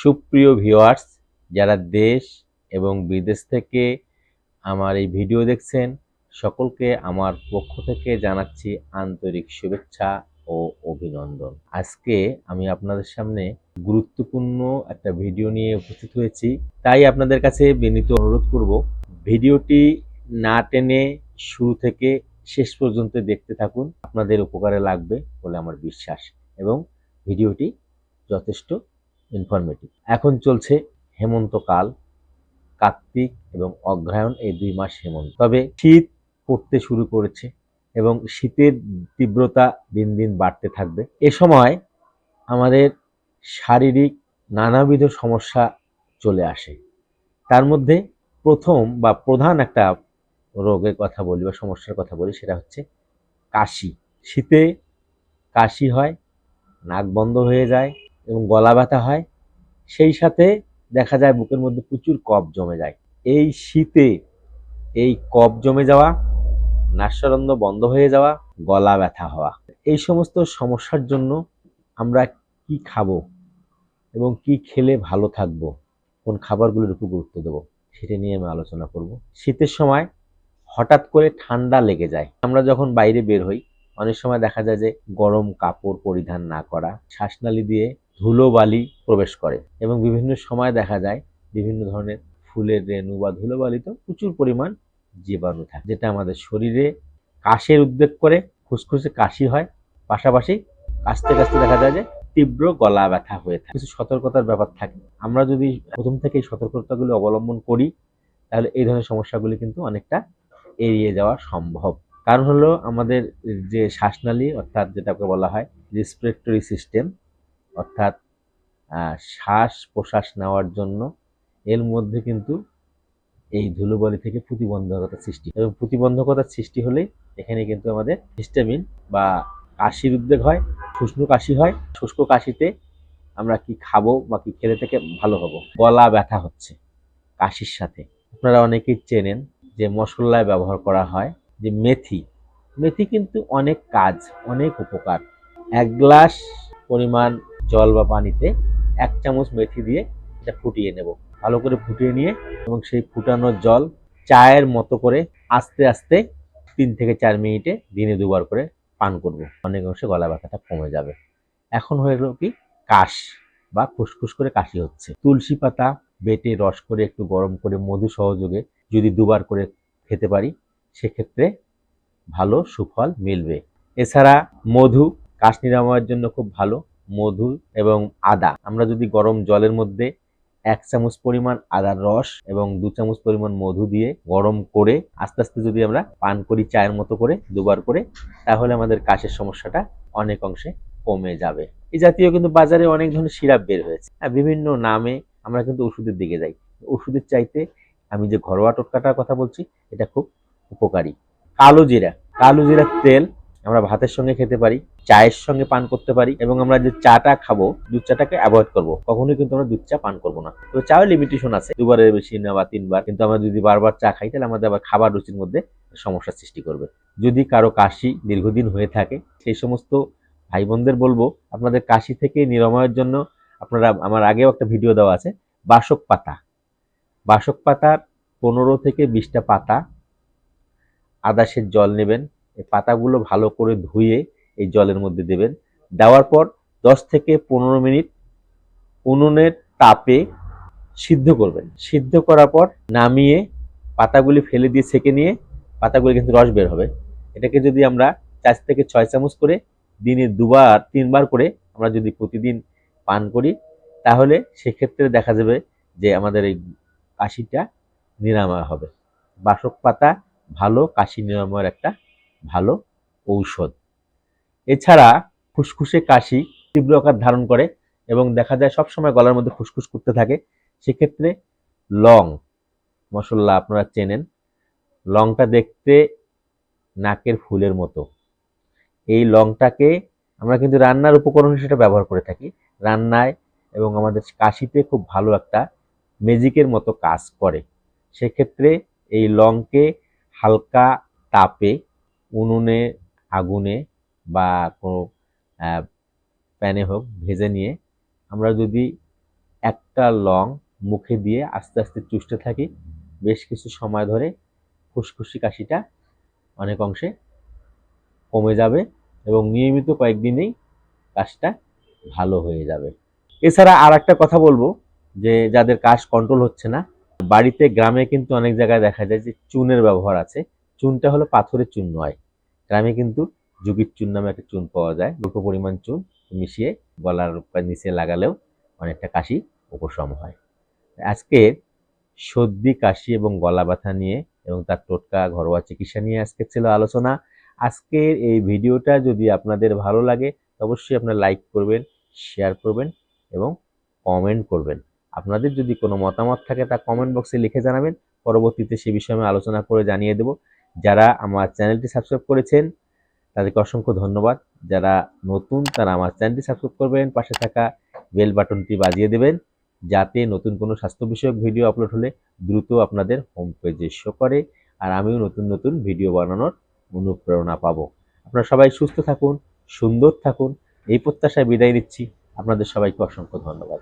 সুপ্রিয় ভিউয়ার্স, যারা দেশ এবং বিদেশ থেকে আমার এই ভিডিও দেখছেন, সকলকে আমার পক্ষ থেকে জানাচ্ছি আন্তরিক শুভেচ্ছা ও অভিনন্দন। আজকে আমি আপনাদের সামনে গুরুত্বপূর্ণ একটা ভিডিও নিয়ে উপস্থিত হয়েছি। তাই আপনাদের কাছে বিনীত অনুরোধ করব, ভিডিওটি না টেনে শুরু থেকে শেষ পর্যন্ত দেখতে থাকুন। আপনাদের উপকারে লাগবে বলে আমার বিশ্বাস এবং ভিডিওটি যথেষ্ট ইনফরমেটিভ এখন চলছে হেমন্তকাল, কার্তিক এবং অগ্রহায়ণ এই দুই মাস হেমন্ত। তবে শীত পড়তে শুরু করেছে এবং শীতের তীব্রতা দিন দিন বাড়তে থাকবে। এ সময় আমাদের শারীরিক নানাবিধ সমস্যা চলে আসে। তার মধ্যে প্রথম বা প্রধান একটা রোগের কথা বলি বা সমস্যার কথা বলি সেটা হচ্ছে কাশি। শীতে কাশি হয়, নাক বন্ধ হয়ে যায় এবং গলা ব্যথা হয়, সেই সাথে দেখা যায় বুকের মধ্যে প্রচুর কফ জমে যায়। এই শীতে এই কফ জমে যাওয়া নাস্যরন্ধ্র বন্ধ হয়ে যাওয়া, গলা ব্যথা হওয়া, এই সমস্ত সমস্যার জন্য আমরা কি খাব এবং কি খেলে ভালো থাকব, কোন খাবারগুলোর উপর গুরুত্ব দেবো, সেটা নিয়ে আমি আলোচনা করব। শীতের সময় হঠাৎ করে ঠান্ডা লেগে যায়। আমরা যখন বাইরে বের হই, অনেক সময় দেখা যায় যে গরম কাপড় পরিধান না করা, শ্বাসনালী দিয়ে ধুলো বালি প্রবেশ করে এবং বিভিন্ন সময় দেখা যায় বিভিন্ন ধরনের ফুলের রেণু বা ধুলোবালিতে প্রচুর পরিমাণ জীবাণু থাকে, যেটা আমাদের শরীরে কাশের উদ্বেগ করে ফুসফুসে কাশি হয়। পাশাপাশি কাশতে কাশতে দেখা যায় যে তীব্র গলা ব্যথা হয়ে থাকে। কিছু সতর্কতার ব্যাপার থাকে। আমরা যদি প্রথম থেকে এই সতর্কতাগুলি অবলম্বন করি, তাহলে এই ধরনের সমস্যাগুলি কিন্তু অনেকটা এড়িয়ে যাওয়া সম্ভব। কারণ হলো আমাদের যে শ্বাসনালী, অর্থাৎ যেটাকে বলা হয় রেসপিরেটরি সিস্টেম অর্থাৎ শ্বাস প্রশ্বাস নেওয়ার জন্য এর মধ্যে কিন্তু এই ধুলোবালি থেকে প্রতিবন্ধকতা সৃষ্টি এবং প্রতিবন্ধকতার সৃষ্টি হলেই এখানে কিন্তু আমাদের হিস্টামিন বা কাশির উদ্বেগ হয়, শুষ্ক কাশি হয়। শুষ্ক কাশিতে আমরা কি খাব বা কি খেলে থেকে ভালো হব? গলা ব্যথা হচ্ছে কাশির সাথে। আপনারা অনেকেই চেনেন যে মশলায় ব্যবহার করা হয় যে মেথি। মেথি কিন্তু অনেক কাজ, অনেক উপকার। এক গ্লাস পরিমাণ জল বা পানিতে এক চামচ মেথি দিয়ে এটা ফুটিয়ে নেব। ভালো করে ফুটিয়ে নিয়ে এবং সেই ফুটানো জল চায়ের মতো করে আস্তে আস্তে তিন থেকে চার মিনিটে দিনে দুবার করে পান করব। অনেক অংশে গলা ব্যথাটা কমে যাবে। এখন হয়ে গেল কি? কাশ বা খুসখুস করে কাশি হচ্ছে। তুলসী পাতা বেটে রস করে একটু গরম করে মধু সহযোগে যদি দুবার করে খেতে পারি, সেক্ষেত্রে ভালো সুফল মিলবে। এছাড়া মধু কাশ নিরাময়ের জন্য খুব ভালো। মধু এবং আদা। আমরা যদি গরম জলের মধ্যে এক চামচ পরিমাণ আদার রস এবং দু চামচ পরিমাণ মধু দিয়ে গরম করে আস্তে আস্তে যদি আমরা পান করি চায়ের মতো করে দুবার করে, তাহলে আমাদের কাশের সমস্যাটা অনেক অংশে কমে যাবে। এই জাতীয় কিন্তু বাজারে অনেক ধরনের সিরাপ বের হয়েছে। বিভিন্ন নামে আমরা কিন্তু ওষুধের দিকে যাই। ওষুধের চাইতে আমি যে ঘরোয়া টোটকাটার কথা বলছি, এটা খুব উপকারী। কালো জিরা। কালো জিরার তেল আমরা ভাতের সঙ্গে খেতে পারি, চায়ের সঙ্গে পান করতে পারি এবং আমরা যে চাটা খাব, দুধ চাটাকে অ্যাভয়েড করব। কখনোই কিন্তু আমরা দুধ চা পান করব না। তো চাও লিমিটেশন আছে। দুবারের বেশি না বা তিনবার, কিন্তু আমরা যদি বারবার চা খাই, তাহলে আমাদের আবার খাবার রুচির মধ্যে সমস্যার সৃষ্টি করবে। যদি কারও কাশি দীর্ঘদিন হয়ে থাকে, সেই সমস্ত ভাই বোনদের বলব, আপনাদের কাশি থেকে নিরাময়ের জন্য আপনারা, আমার আগেও একটা ভিডিও দেওয়া আছে, বাসক পাতা। বাসক পাতার পনেরো থেকে বিশটা পাতা আদাসের জল নেবেন পাতাগুলো ভালো করে ধুয়ে এই জলের মধ্যে দেবেন। দেওয়ার পর দশ থেকে পনেরো মিনিট উনুনের তাপে সিদ্ধ করবেন। সিদ্ধ করার পর নামিয়ে পাতাগুলি ফেলে দিয়ে ছেঁকে নিয়ে পাতাগুলি কিন্তু রস বের হবে। এটাকে যদি আমরা চার থেকে ছয় চামচ করে দিনে দুবার, তিনবার করে আমরা যদি প্রতিদিন পান করি, তাহলে সেক্ষেত্রে দেখা যাবে যে আমাদের এই কাশিটা নিরাময় হবে। বাসক পাতা ভালো, কাশি নিরাময়ের একটা ভালো ঔষধ। এছাড়া ফুসফুসে কাশি তীব্র আকার ধারণ করে এবং দেখা যায় সবসময় গলার মধ্যে ফুসফুস করতে থাকে। সেক্ষেত্রে লং, মশলা আপনারা চেনেন, লংটা দেখতে নাকের ফুলের মতো। এই লংটাকে আমরা কিন্তু রান্নার উপকরণ হিসেবে ব্যবহার করে থাকি। রান্নায় এবং আমাদের কাশিতে খুব ভালো একটা ম্যাজিকের মতো কাজ করে। সেক্ষেত্রে এই লংকে হালকা তাপে উনুনে, আগুনে বা কোনো প্যানে হোক ভেজে নিয়ে আমরা যদি একটা লং মুখে দিয়ে আস্তে আস্তে চুষতে থাকি, বেশ কিছু সময় ধরে খুশখুশি কাশিটা অনেক অংশে কমে যাবে এবং নিয়মিত কয়েকদিনেই কাশটা ভালো হয়ে যাবে। এছাড়া আর একটা কথা বলব যে যাদের কাশ কন্ট্রোল হচ্ছে না, বাড়িতে, গ্রামে কিন্তু অনেক জায়গায় দেখা যায় যে চুনের ব্যবহার আছে। চুনটা হলো পাথরের চুন নয়। গ্রামে কিন্তু যুগির চুন নামে একটা চুন পাওয়া যায়। অল্প পরিমাণ চুন মিশিয়ে গলার নিচে লাগালেও অনেকটা কাশি, উপশম হয়। আজকে সর্দি, কাশি এবং গলা ব্যথা নিয়ে এবং তার টোটকা, ঘরোয়া চিকিৎসা নিয়ে আজকে ছিল আলোচনা। আজকের এই ভিডিওটা যদি আপনাদের ভালো লাগে অবশ্যই আপনারা লাইক করবেন, শেয়ার করবেন এবং কমেন্ট করবেন। আপনাদের যদি কোনো মতামত থাকে তা কমেন্ট বক্সে লিখে জানাবেন। পরবর্তীতে সে বিষয়ে আমি আলোচনা করে জানিয়ে দেব। যারা আমার চ্যানেলটি সাবস্ক্রাইব করেছেন, তাদেরকে অসংখ্য ধন্যবাদ। যারা নতুন, তারা আমার চ্যানেলটি সাবস্ক্রাইব করবেন, পাশে থাকা বেল বাটনটি বাজিয়ে দেবেন, যাতে নতুন কোনো স্বাস্থ্য বিষয়ক ভিডিও আপলোড হলে দ্রুত আপনাদের হোম পেজে শো করে, আর আমিও নতুন নতুন ভিডিও বানানোর অনুপ্রেরণা পাবো। আপনারা সবাই সুস্থ থাকুন, সুন্দর থাকুন, এই প্রত্যাশায় বিদায় নিচ্ছি। আপনাদের সবাইকে অসংখ্য ধন্যবাদ।